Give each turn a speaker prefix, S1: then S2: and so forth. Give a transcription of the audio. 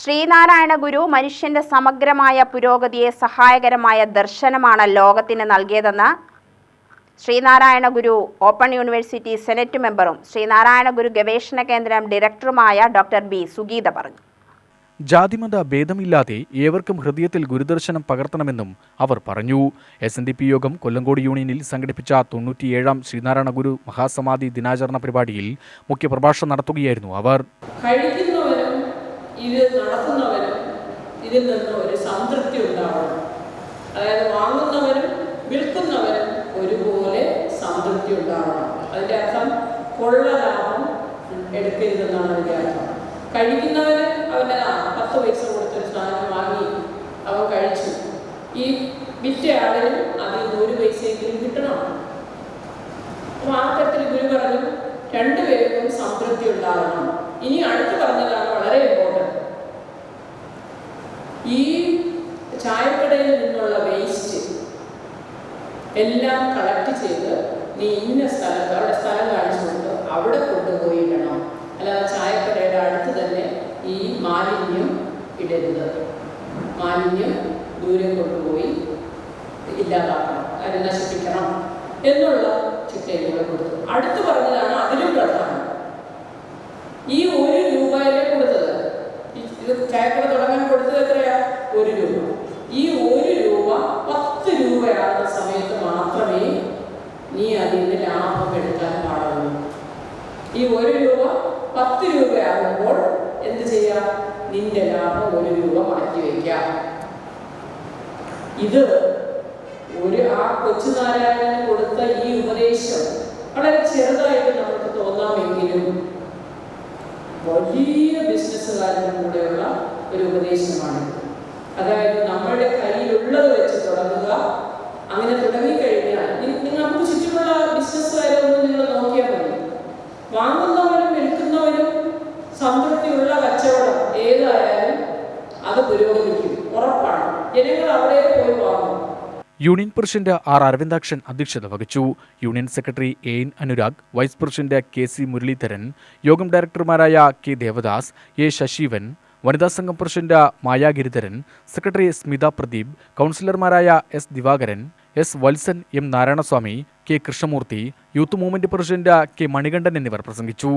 S1: ശ്രീനാരായണ ഗുരു മനുഷ്യന്റെ സമഗ്രമായ പുരോഗതിയെ സഹായകരമായ ദർശനമാണ് ലോകത്തിന് നൽകിയതെന്ന് Sreenarayana Guru open university senate മെമ്പറും ശ്രീനാരായണ ഗുരു ഗവേഷണ കേന്ദ്രം ഡയറക്ടറുമായ ഡോക്ടർ ബി സുഗീത പറഞ്ഞു.
S2: ജാതിമത ഭേദമില്ലാതെ ഏവർക്കും ഹൃദയത്തിൽ ഗുരുദർശനം പകർത്തണമെന്നും അവർ പറഞ്ഞു. എസ് എൻ ഡി പി യോഗം കൊല്ലങ്കോട് യൂണിയനിൽ സംഘടിപ്പിച്ച തൊണ്ണൂറ്റിയേഴാം ശ്രീനാരായണ ഗുരു മഹാസമാധി ദിനാചരണ പരിപാടിയിൽ മുഖ്യപ്രഭാഷണം നടത്തുകയായിരുന്നു അവർ.
S3: കഴിക്കുന്നവനും ഇത് നടത്തുന്നവനും ഇതിൽ നിന്ന് ഒരു സംതൃപ്തി ഉണ്ടാവണം. അതായത് വാങ്ങുന്നവരും വിൽക്കുന്നവരും ഒരുപോലെ സംതൃപ്തി ഉണ്ടാവണം. അതിന്റെ അർത്ഥം കൊള്ള ലാഭം എടുക്കരുതെന്നാണ് അതിന്റെ അർത്ഥം. കഴിക്കുന്നവർ അവന്റെ പത്ത് പൈസ കൊടുത്തൊരു സാധനം വാങ്ങി അവൻ കഴിച്ചു. ഈ വിറ്റ ആളിനും അതിൽ നിന്ന് ഒരു പൈസയെങ്കിലും കിട്ടണം. അപ്പോൾ ആ തരത്തിൽ ഗുരു പറഞ്ഞു രണ്ടുപേർക്കും സംതൃപ്തി ഉണ്ടാകണം ഇനി അടുത്ത് പറഞ്ഞതാണ് വളരെ ഇമ്പോർട്ടന്റ് ഈ ചായക്കടയിൽ നിന്നുള്ള വേസ്റ്റ് എല്ലാം കളക്ട് ചെയ്ത് നീ ഇന്ന സ്ഥലത്ത് അവിടെ സ്ഥലം കാണിച്ചുകൊണ്ട് അവിടെ കൊണ്ടുപോയി ഇടണം. അല്ലാതെ ചായക്കടയുടെ അടുത്ത് തന്നെ ഈ മാലിന്യം ഇടരുത്. മാലിന്യം ദൂരെ കൊണ്ടുപോയി ഇല്ലാതാക്കണം. അത് നശിപ്പിക്കണം എന്നുള്ള ചിട്ടയിലൂടെ കൊടുത്തു. അടുത്ത് പറഞ്ഞതാണ് അതിലും പ്രധാനം. ഈ ഒരു രൂപയിലെ കൊടുത്തത്. ഇത് ചായക്കട തുടങ്ങാൻ കൊടുത്തത് എത്രയാ ഒരു രൂപ ഈ ഒരു രൂപ പത്ത് രൂപയാകുന്ന സമയത്ത് മാത്രമേ നീ അതിൽ നിന്ന് ലാഭം എടുക്കാൻ പാടുള്ളൂ. ഈ ഒരു രൂപ പത്ത് രൂപയാകുമ്പോൾ എന്ത് ചെയ്യാം? നിന്റെ ലാഭം ഒരു രൂപ മാറ്റി വയ്ക്കാം. ഇത് ഒരു ആ കൊച്ചുനാരായണന് കൊടുത്ത ഈ ഉപദേശം വളരെ ചെറുതായിട്ട് നമുക്ക് തോന്നാമെങ്കിലും വലിയ ബിസിനസ്സുകാരനും കൂടെയുള്ള ഒരു ഉപദേശമാണ്. അതായത് ഉറപ്പാണ്. ജനങ്ങൾ അവിടെ പോയി
S2: യൂണിയൻ പ്രസിഡന്റ് ആർ അരവിന്ദാക്ഷൻ അധ്യക്ഷത വഹിച്ചു. Union secretary A N Anurag vice president K C Muraleedharan യോഗം ഡയറക്ടർമാരായ കെ ദേവദാസ് എ ശശീവൻ വനിതാ സംഘം പ്രസിഡന്റ് മായ ഗിരിധരൻ സെക്രട്ടറി സ്മിത പ്രദീപ് കൗൺസിലർമാരായ S Divakaran S Valsan M Narayanaswamy K Krishnamoorthy youth movement president K Manikandan എന്നിവർ പ്രസംഗിച്ചു.